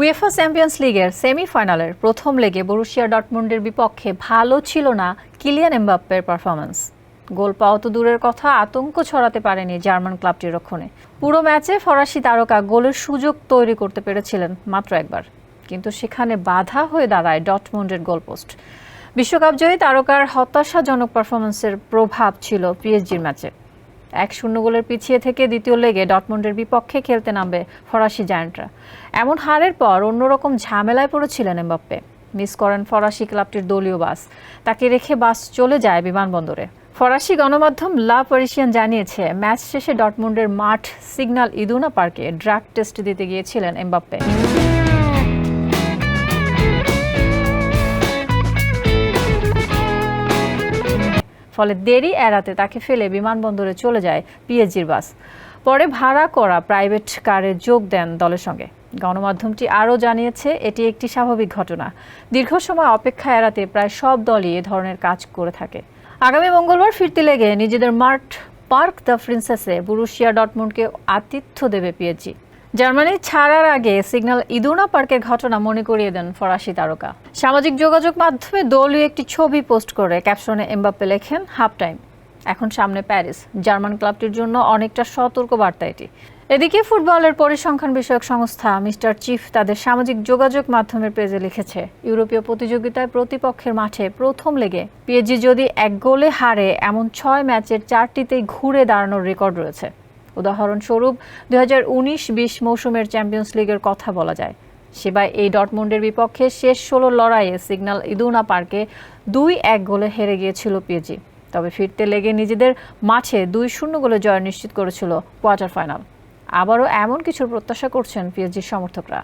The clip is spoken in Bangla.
উয়েফা চ্যাম্পিয়ন্স লিগের সেমিফাইনালের প্রথম লেগে বরুশিয়া ডটমুন্ডের বিপক্ষে ভালো ছিল না কিলিয়ান এমবাপ্পের পারফরম্যান্স গোল পাওয়া তো দূরের কথা, আতঙ্ক ছড়াতে পারেনি জার্মান ক্লাবটির রক্ষণে। পুরো ম্যাচে ফরাসি তারকা গোলের সুযোগ তৈরি করতে পেরেছিলেন মাত্র একবার। কিন্তু সেখানে বাধা হয়ে দাঁড়ায় ডটমুন্ডের গোলপোস্ট। বিশ্বকাপ জয়ী তারকার হতাশাজনক পারফরমেন্সের প্রভাব ছিল পিএসজির ম্যাচে। এক শূন্য গোলের পিছিয়ে থেকে দ্বিতীয় লেগে ডটমন্ডের বিপক্ষে খেলতে নামবে ফরাসি জায়ান্টরা। এমন হারের পর অন্যরকম ঝামেলায় পড়েছিলেন এমবাপ্পে। মিস করেন ফরাসি ক্লাবটির দলীয় বাস। তাকে রেখে বাস চলে যায় বিমানবন্দরে। ফরাসি গণমাধ্যম লা পারিসিয়ান জানিয়েছে, ম্যাচ শেষে ডটমুন্ডের মাঠ সিগন্যাল ইদুনা পার্কে ড্রাগ টেস্ট দিতে গিয়েছিলেন এমবাপ্পে। ফলে দেরি এড়াতে তাকে ফেলে বিমানবন্দরে চলে যায় পিএসজির বাস। পরে ভাড়া করা প্রাইভেট কারে যোগ দেন দলের সঙ্গে। গণমাধ্যমটি আরও জানিয়েছে, এটি একটি স্বাভাবিক ঘটনা। দীর্ঘ সময় অপেক্ষা এড়াতে প্রায় সব দলই এ ধরনের কাজ করে থাকে। আগামী মঙ্গলবার ফিরতে লেগে নিজেদের মাঠ পার্ক দ্য প্রিন্সেসে বুরুশিয়া ডটমন্ডকে আতিথ্য দেবে পিএসজি জার্মানি ছাড়ার আগে সিগন্যাল ইদুনা পার্কের ঘটনা মনে করিয়ে দেন ফরাসি তারকা। সামাজিক যোগাযোগ মাধ্যমে দলীয় একটি ছবি পোস্ট করে ক্যাপশনে এমবাপ্পে লেখেন, হাফ টাইম। এখন সামনে প্যারিস। জার্মান ক্লাবটির জন্য অনেকটা সতর্ক বার্তা এটি। এদিকে ফুটবলের পরিসংখ্যান বিষয়ক সংস্থা মিস্টার চিফ তাদের সামাজিক যোগাযোগ মাধ্যমের পেজে লিখেছে, ইউরোপীয় প্রতিযোগিতায় প্রতিপক্ষের মাঠে প্রথম লেগে পিএজি যদি এক গোলে হারে, এমন ছয় ম্যাচের চারটিতেই ঘুরে দাঁড়ানোর রেকর্ড রয়েছে। উদাহরণস্বরূপ, দুই হাজার উনিশ বিশ মৌসুমের চ্যাম্পিয়ন্স লিগের কথা বলা যায়। সেবায় এই ডটমুন্ডের বিপক্ষে শেষ ষোলো লড়াইয়ে সিগন্যাল ইদুনা পার্কে দুই এক গোলে হেরে গিয়েছিল পিএজি তবে ফিরতে লেগে নিজেদের মাঠে দুই শূন্য গোলে জয় নিশ্চিত করেছিল কোয়ার্টার ফাইনাল। আবারও এমন কিছুর প্রত্যাশা করছেন পিএসজির সমর্থকরা।